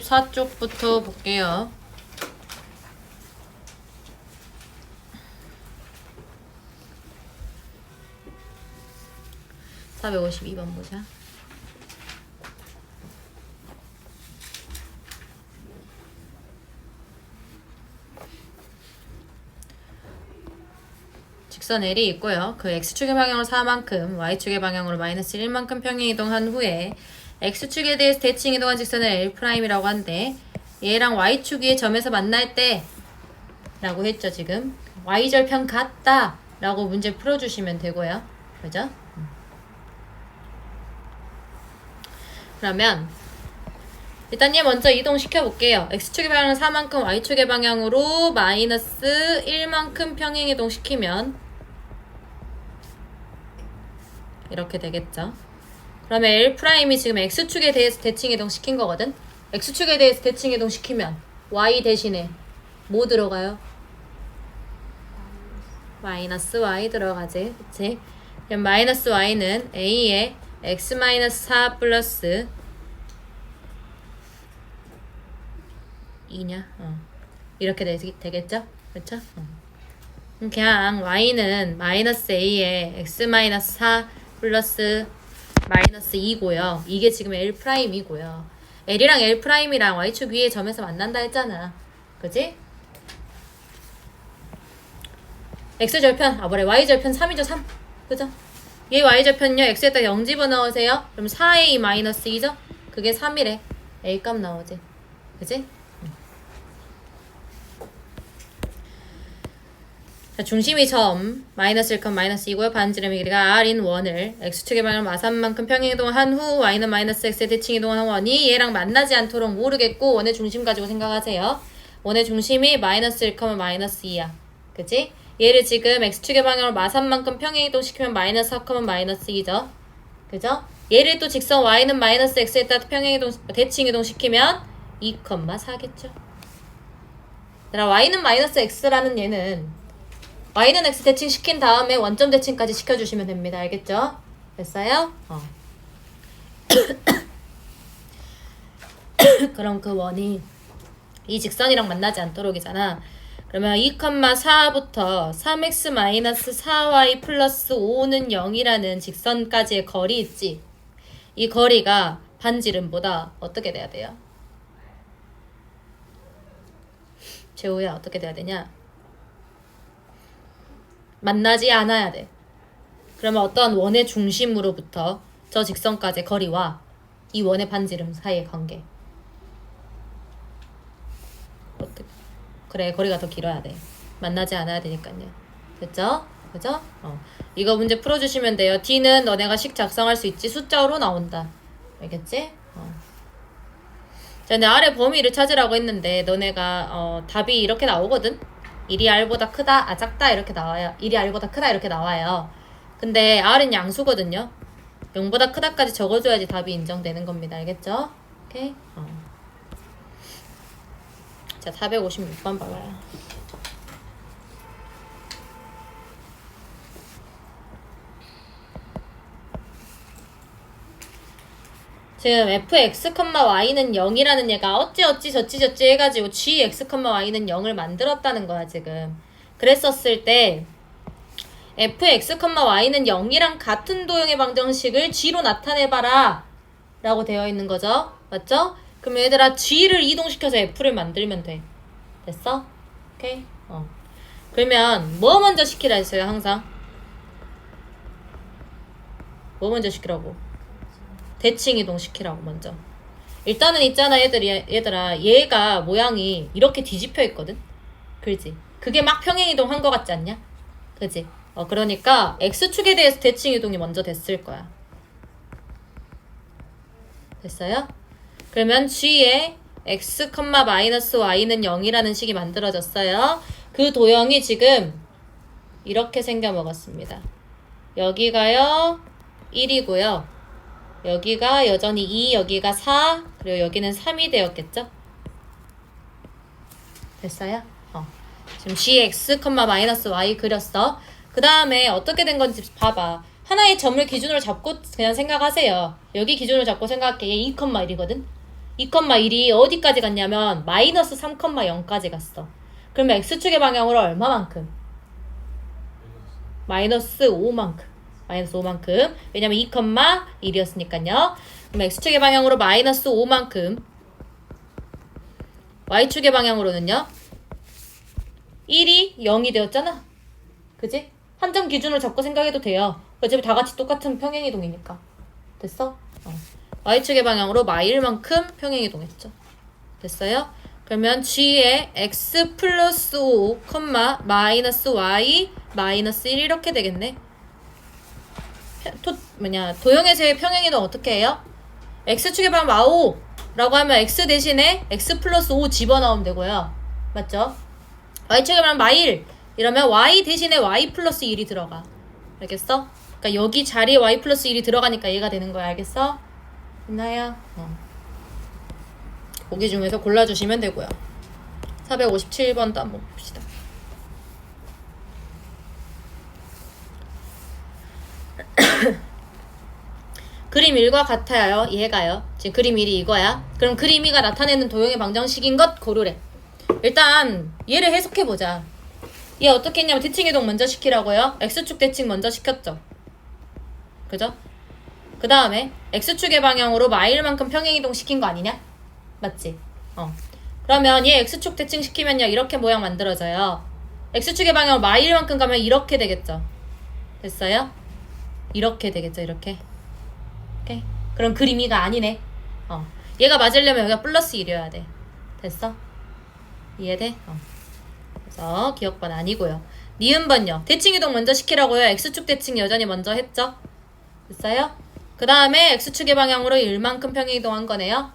74쪽부터 볼게요. (452번) 보자. 직선 L이 있고요. 그 X축의 방향으로 4만큼, Y축의 방향으로 마이너스 1만큼 평행 이동한 후에 X축에 대해서 대칭 이동한 직선을 L'이라고 한데 얘랑 Y축이 점에서 만날 때 라고 했죠, 지금. Y절편 같다 라고 문제 풀어주시면 되고요. 그죠? 음. 그러면 일단 얘 먼저 이동시켜 볼게요. X축의 방향은 4만큼, Y축의 방향으로 마이너스 1만큼 평행 이동시키면 이렇게 되겠죠. 그러면 L'이 지금 X축에 대해서 대칭 이동시킨 거거든. X축에 대해서 대칭 이동시키면 Y 대신에 뭐 들어가요? 마이너스 Y 들어가지. 그치? 그럼 마이너스 Y는 A에 X 마이너스 4 플러스 2냐? 어. 이렇게 되, 되겠죠? 그렇죠? 어. 그냥 y는 마이너스 a에 x 마이너스 4 플러스 마이너스 2고요. 이게 지금 L'이고요. L이랑 L'이랑 y축 위에 점에서 만난다 했잖아. 그지? x절편, 아 뭐래, y절편 3이죠, 3. 그죠? 얘 y절편요, x에다 0 집어넣으세요. 그럼 4a 마이너스 2죠? 그게 3이래. a 값 나오지. 그지? 자, 중심이 점 마이너스 1컷 마이너스 2고요. 반지름의 길이가 r인 원을 x축의 방향 마산만큼 평행 이동한 후 y는 마이너스 x에 대칭 이동한 원이 얘랑 만나지 않도록 모르겠고 원의 중심 가지고 생각하세요. 원의 중심이 마이너스 1컷 마이너스 2야. 그치? 얘를 지금 x축의 방향으로 마산만큼 평행 이동시키면 마이너스 4컷 마이너스 2죠. 그죠? 얘를 또 직선 y는 마이너스 x에 따라 평행 이동 대칭 이동시키면 2컷4겠죠. y는 마이너스 x라는 얘는 y는 x 대칭 시킨 다음에 원점 대칭까지 시켜주시면 됩니다. 알겠죠? 됐어요? 어. 그럼 그 원이 이 직선이랑 만나지 않도록이잖아. 그러면 2,4부터 3x-4y 플러스 5는 0이라는 직선까지의 거리 있지? 이 거리가 반지름보다 어떻게 돼야 돼요? 재호야 어떻게 돼야 되냐? 만나지 않아야 돼. 그러면 어떤 원의 중심으로부터 저 직선까지의 거리와 이 원의 반지름 사이의 관계. 어떻게? 그래, 거리가 더 길어야 돼. 만나지 않아야 되니까요. 됐죠? 그죠? 어. 이거 문제 풀어주시면 돼요. D는 너네가 식 작성할 수 있지. 숫자로 나온다. 알겠지? 어. 자, 내 아래 범위를 찾으라고 했는데 너네가 어, 답이 이렇게 나오거든? 1이 r보다 크다, 아 작다 이렇게 나와요. 1이 r보다 크다 이렇게 나와요. 근데 r은 양수거든요. 0보다 크다까지 적어줘야지 답이 인정되는 겁니다. 알겠죠? 오케이? 어. 자, 456번 봐봐요. 지금 fx, y는 0이라는 얘가 어찌 어찌 저찌 저찌 해가지고 gx, y는 0을 만들었다는 거야 지금. 그랬었을 때 fx, y는 0이랑 같은 도형의 방정식을 g로 나타내봐라 라고 되어 있는 거죠. 맞죠? 그럼 얘들아 g를 이동시켜서 f를 만들면 돼. 됐어? 오케이? 어. 그러면 뭐 먼저 시키라 했어요 항상? 뭐 먼저 시키라고? 대칭 이동 시키라고 먼저. 일단은 있잖아 얘들이 얘들아 얘가 모양이 이렇게 뒤집혀 있거든. 그지? 그게 막 평행 이동한 것 같지 않냐? 그지? 어 그러니까 x축에 대해서 대칭 이동이 먼저 됐을 거야. 됐어요? 그러면 g의 x, y는 0이라는 식이 만들어졌어요. 그 도형이 지금 이렇게 생겨 먹었습니다. 여기가요 1이고요. 여기가 여전히 2, 여기가 4, 그리고 여기는 3이 되었겠죠? 됐어요? 어. 지금 gx, 마이너스 y 그렸어. 그 다음에 어떻게 된 건지 봐봐. 하나의 점을 기준으로 잡고 그냥 생각하세요. 여기 기준으로 잡고 생각할게. 얘 2,1이거든. 2,1이 어디까지 갔냐면 마이너스 3,0까지 갔어. 그러면 x축의 방향으로 얼마만큼? 마이너스 5만큼. 마이너스 5만큼. 왜냐면 2,1이었으니까요. 그럼 x축의 방향으로 마이너스 5만큼. y축의 방향으로는요. 1이 0이 되었잖아. 그지? 한 점 기준으로 잡고 생각해도 돼요. 어차피 다 같이 똑같은 평행이동이니까. 됐어? 어. y축의 방향으로 마일만큼 평행이동했죠. 됐어요? 그러면 g의 x 플러스 5, 마이너스 y 마이너스 1 이렇게 되겠네. 펴- 토, 뭐냐 도형에서의 평행이동 어떻게 해요? x축의 방향 마오라고 하면 x 대신에 x 플러스 5 집어넣으면 되고요. 맞죠? y축의 방향 마일 이러면 y 대신에 y 플러스 1이 들어가. 알겠어? 그러니까 여기 자리에 y 플러스 1이 들어가니까 얘가 되는 거야. 알겠어? 있나요? 어. 보기 중에서 골라주시면 되고요. 457번도 한번 봅시다. 그림 1과 같아요. 얘가요. 지금 그림 1이 이거야. 그럼 그림 2가 나타내는 도형의 방정식인 것 고르래. 일단 얘를 해석해 보자. 얘 어떻게 했냐면 대칭 이동 먼저 시키라고요. x축 대칭 먼저 시켰죠. 그죠? 그 다음에 x축의 방향으로 마일만큼 평행 이동 시킨 거 아니냐? 맞지? 어. 그러면 얘 x축 대칭 시키면요 이렇게 모양 만들어져요. x축의 방향으로 마일만큼 가면 이렇게 되겠죠. 됐어요? 이렇게 되겠죠. 이렇게. 오케이. 그럼 그림이가 아니네. 어. 얘가 맞으려면 여기가 플러스 1이어야 돼. 됐어? 이해돼? 어. 그래서 기억번 아니고요. 니은번요. 대칭 이동 먼저 시키라고요. x축 대칭 여전히 먼저 했죠? 됐어요? 그 다음에 x축의 방향으로 1만큼 평행 이동한 거네요.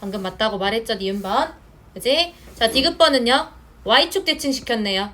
방금 맞다고 말했죠, 니은번. 그지? 자, 디귿번은요. y축 대칭 시켰네요.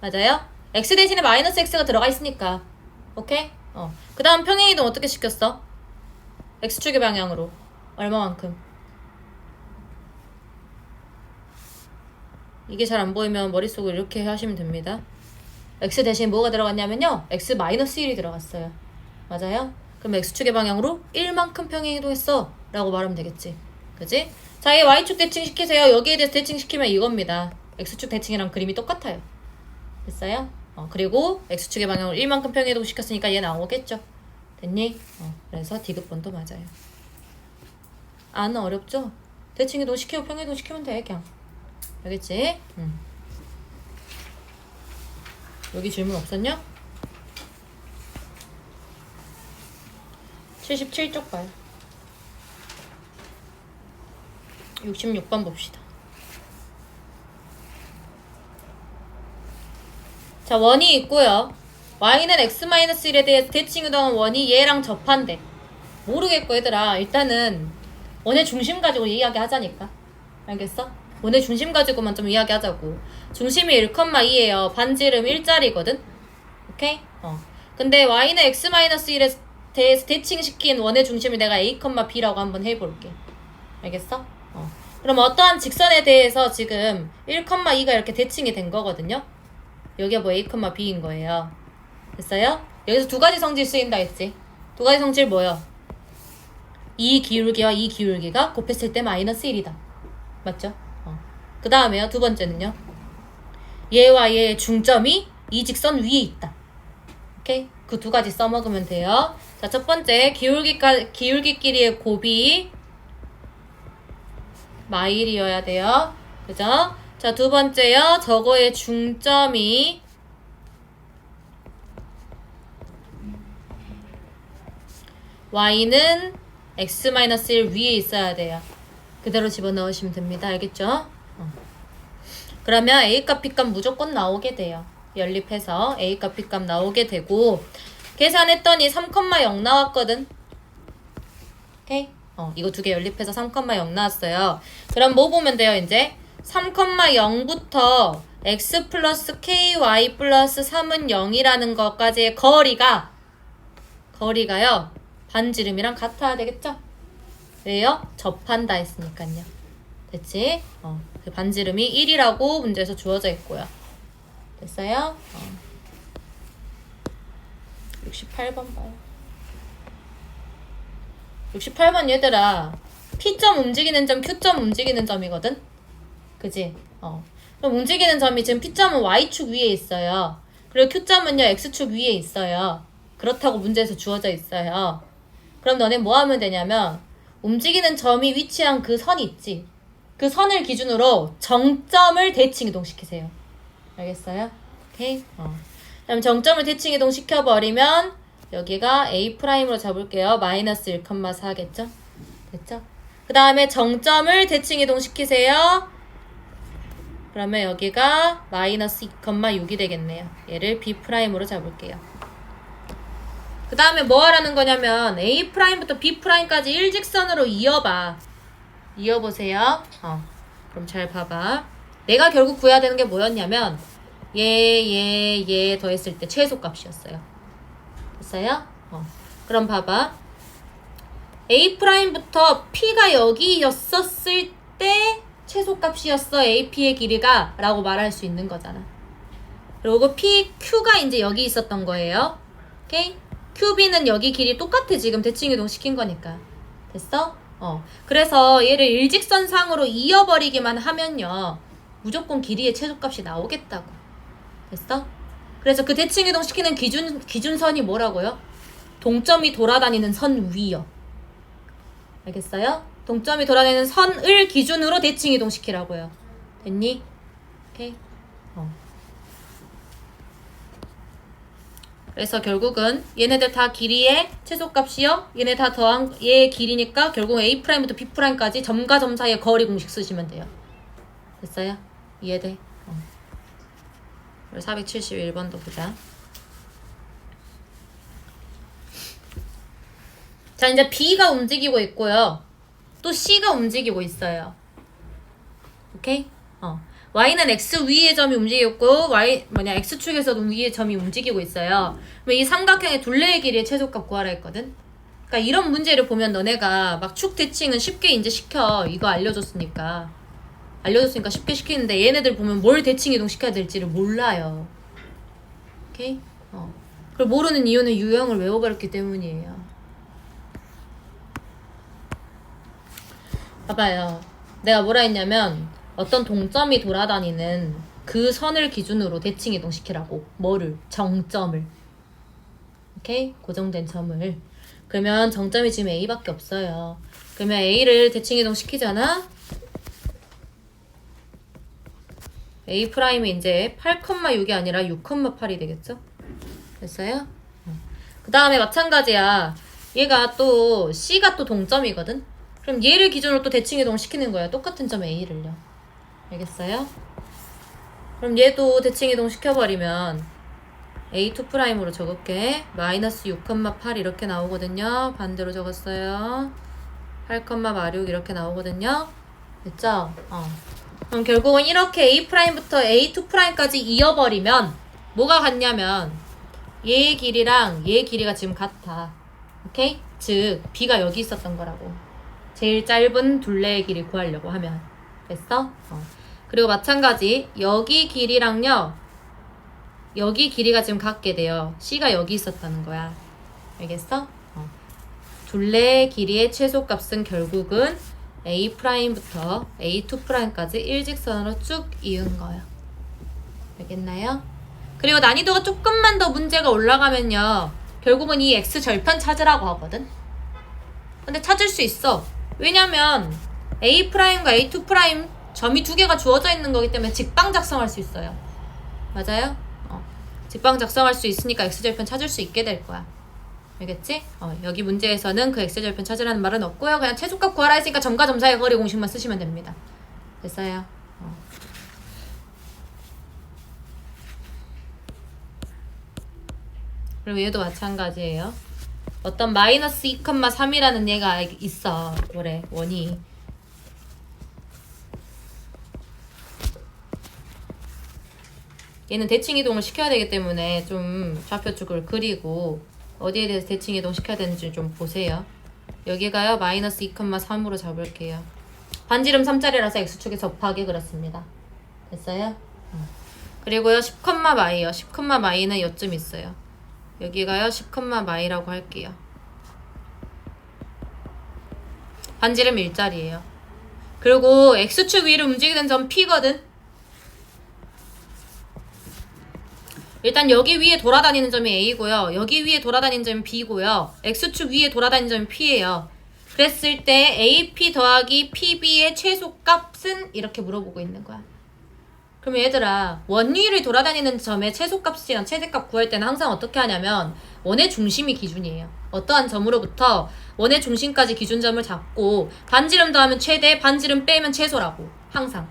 맞아요? X 대신에 마이너스 x가 들어가 있으니까. 오케이? 어. 그 다음 평행 이동 어떻게 시켰어? x축의 방향으로. 얼마만큼? 이게 잘 안 보이면 머릿속으로 이렇게 하시면 됩니다. x 대신 뭐가 들어갔냐면요. x 마이너스 1이 들어갔어요. 맞아요? 그럼 x축의 방향으로 1만큼 평행 이동했어. 라고 말하면 되겠지. 그지? 자, 이 y축 대칭 시키세요. 여기에 대해서 대칭 시키면 이겁니다. x축 대칭이랑 그림이 똑같아요. 됐어요? 어, 그리고 x축의 방향으로 1만큼 평행 이동 시켰으니까 얘 나오겠죠. 됐니? 어, 그래서 디귿번도 맞아요. 안 어렵죠? 대칭 이동 시키고 평행 이동 시키면 돼, 그냥. 알겠지? 응. 여기 질문 없었냐? 77쪽 봐요. 66번 봅시다. 자, 원이 있고요. y는 x-1에 대해서 대칭 이동한 원이 얘랑 접한대. 모르겠고 얘들아. 일단은 원의 중심 가지고 이야기 하자니까. 알겠어? 원의 중심 가지고만 좀 이야기하자고. 중심이 1,2예요. 반지름 1짜리거든. 오케이? 어. 근데 y는 x-1에 대해서 대칭시킨 원의 중심을 내가 a, b라고 한번 해 볼게. 알겠어? 어. 그럼 어떠한 직선에 대해서 지금 1,2가 이렇게 대칭이 된 거거든요. 여기가 뭐 a, b인 거예요. 됐어요? 여기서 두 가지 성질 쓰인다 했지. 두 가지 성질 뭐요? 이 기울기와 이 기울기가 곱했을 때 마이너스 1이다. 맞죠? 어. 그 다음에요. 두 번째는요. 얘와 얘의 중점이 이 직선 위에 있다. 오케이? 그 두 가지 써먹으면 돼요. 자, 첫 번째 기울기까 기울기끼리의 곱이 마일이어야 돼요. 그죠? 자, 두 번째요. 저거의 중점이 y는 x-1 위에 있어야 돼요. 그대로 집어넣으시면 됩니다. 알겠죠? 어. 그러면 A값, B값 무조건 나오게 돼요. 연립해서 A값, B값 나오게 되고 계산했더니 3,0 나왔거든. 오케이? 어, 이거 두 개 연립해서 3,0 나왔어요. 그럼 뭐 보면 돼요, 이제? 3,0부터 x 플러스 ky 플러스 3은 0이라는 것까지의 거리가 거리가요. 반지름이랑 같아야 되겠죠? 왜요? 접한다 했으니까요. 됐지? 어, 그 반지름이 1이라고 문제에서 주어져 있고요. 됐어요? 어. 68번 봐요. 68번 얘들아 P점 움직이는 점, Q점 움직이는 점이거든? 그지? 어. 그럼 움직이는 점이 지금 P점은 Y축 위에 있어요. 그리고 Q점은요 X축 위에 있어요. 그렇다고 문제에서 주어져 있어요. 그럼 너네 뭐 하면 되냐면 움직이는 점이 위치한 그 선이 있지. 그 선을 기준으로 정점을 대칭 이동시키세요. 알겠어요? 오케이? 어. 그럼 정점을 대칭 이동시켜버리면 여기가 A'으로 잡을게요. 마이너스 1,4겠죠? 됐죠? 그 다음에 정점을 대칭 이동시키세요. 그러면 여기가 마이너스 2,6이 되겠네요. 얘를 B'으로 잡을게요. 그 다음에 뭐 하라는 거냐면 A'부터 B'까지 일직선으로 이어봐. 이어보세요. 어. 그럼 잘 봐봐. 내가 결국 구해야 되는 게 뭐였냐면 얘, 얘, 얘 더했을 때 최소값이었어요. 됐어요? 어. 그럼 봐봐. A'부터 P가 여기였었을 때 최소값이었어. AP의 길이가 라고 말할 수 있는 거잖아. 그리고 P, Q가 이제 여기 있었던 거예요. 오케이? QB는 여기 길이 똑같아. 지금 대칭 이동 시킨 거니까. 됐어? 어. 그래서 얘를 일직선상으로 이어버리기만 하면요. 무조건 길이의 최소값이 나오겠다고. 됐어? 그래서 그 대칭 이동 시키는 기준 기준선이 뭐라고요? 동점이 돌아다니는 선 위요. 알겠어요? 동점이 돌아다니는 선을 기준으로 대칭 이동 시키라고요. 됐니? 오케이. 어. 그래서 결국은 얘네들 다 길이의 최소값이요. 얘네 다 더한 얘의 길이니까 결국 A'부터 B'까지 점과 점 사이의 거리 공식 쓰시면 돼요. 됐어요? 이해돼? 어. 471번도 보자. 자, 이제 B가 움직이고 있고요. 또 C가 움직이고 있어요. 오케이? 어. Y는 X 위의 점이 움직였고, Y, 뭐냐, X축에서도 위의 점이 움직이고 있어요. 이 삼각형의 둘레의 길이의 최소값 구하라 했거든? 그러니까 이런 문제를 보면 너네가 막 축 대칭은 쉽게 이제 시켜. 이거 알려줬으니까. 알려줬으니까 쉽게 시키는데 얘네들 보면 뭘 대칭 이동 시켜야 될지를 몰라요. 오케이? 어. 그걸 모르는 이유는 유형을 외워버렸기 때문이에요. 봐봐요. 내가 뭐라 했냐면 어떤 동점이 돌아다니는 그 선을 기준으로 대칭 이동시키라고. 뭐를? 정점을. 오케이? 고정된 점을. 그러면 정점이 지금 A밖에 없어요. 그러면 A를 대칭 이동시키잖아? A 프라임이 이제 8,6이 아니라 6,8이 되겠죠? 됐어요? 그 다음에 마찬가지야. 얘가 또 C가 또 동점이거든? 그럼 얘를 기준으로 또 대칭 이동 시키는 거야. 똑같은 점 A를요. 알겠어요? 그럼 얘도 대칭 이동 시켜버리면 A2 프라임으로 적을게. 마이너스 6,8 이렇게 나오거든요. 반대로 적었어요. 8,46 이렇게 나오거든요. 됐죠? 어. 그럼 결국은 이렇게 A 프라임부터 A2 프라임까지 이어버리면 뭐가 같냐면 얘의 길이랑 얘의 길이가 지금 같아. 오케이? 즉 B가 여기 있었던 거라고. 제일 짧은 둘레의 길이 구하려고 하면 됐어? 어. 그리고 마찬가지 여기 길이랑요 여기 길이가 지금 같게 돼요. C가 여기 있었다는 거야. 알겠어? 어. 둘레의 길이의 최소값은 결국은 A'부터 A2'까지 일직선으로 쭉 이은 거예요. 알겠나요? 그리고 난이도가 조금만 더 문제가 올라가면요. 결국은 이 X 절편 찾으라고 하거든. 근데 찾을 수 있어. 왜냐면 A'과 A2' 점이 두 개가 주어져 있는 거기 때문에 직방 작성할 수 있어요. 맞아요? 어. 직방 작성할 수 있으니까 X절편 찾을 수 있게 될 거야. 알겠지? 어, 여기 문제에서는 그 X절편 찾으라는 말은 없고요. 그냥 최소값 구하라 했으니까 점과 점 사이의 거리 공식만 쓰시면 됩니다. 됐어요? 어. 그리고 얘도 마찬가지예요. 어떤 마이너스 2,3이라는 얘가 있어. 그래, 원이. 얘는 대칭 이동을 시켜야 되기 때문에 좀 좌표축을 그리고 어디에 대해서 대칭 이동 시켜야 되는지 좀 보세요. 여기가요 마이너스 2,3으로 잡을게요. 반지름 3짜리라서 x축에 접하게 그렸습니다. 됐어요? 음. 그리고요 10, 마이요. 10, 마이는 요쯤 있어요. 여기가요 10컴마 마이라고 할게요. 반지름 일자리예요. 그리고 x축 위를 움직이는 점 P거든. 일단 여기 위에 돌아다니는 점이 A고요. 여기 위에 돌아다니는 점이 B고요. X축 위에 돌아다니는 점이 P예요. 그랬을 때 AP 더하기 PB의 최소값은 이렇게 물어보고 있는 거야. 그러면 얘들아 원 위를 돌아다니는 점의 최소값이랑 최대값 구할 때는 항상 어떻게 하냐면 원의 중심이 기준이에요. 어떠한 점으로부터 원의 중심까지 기준점을 잡고 반지름 더하면 최대, 반지름 빼면 최소라고 항상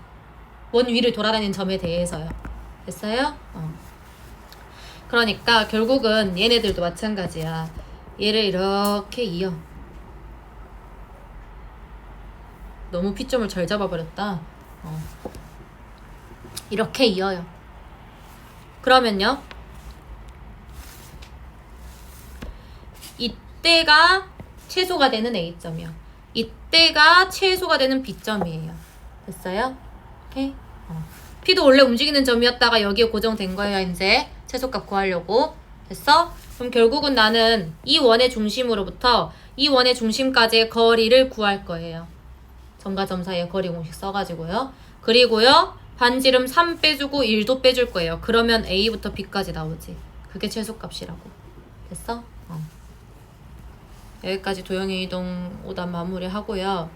원 위를 돌아다니는 점에 대해서요. 됐어요? 어. 그러니까 결국은 얘네들도 마찬가지야. 얘를 이렇게 이어. 너무 피점을 잘 잡아버렸다. 어. 이렇게 이어요. 그러면요. 이때가 최소가 되는 A점이요. 이때가 최소가 되는 B점이에요. 됐어요? 오케이? 어. P도 원래 움직이는 점이었다가 여기에 고정된 거예요, 이제. 최소값 구하려고. 됐어? 그럼 결국은 나는 이 원의 중심으로부터 이 원의 중심까지의 거리를 구할 거예요. 점과 점 사이의 거리 공식 써가지고요. 그리고요, 반지름 3 빼주고 1도 빼줄 거예요. 그러면 A부터 B까지 나오지. 그게 최소값이라고. 됐어? 어. 여기까지 도형의 이동 오답 마무리 하고요.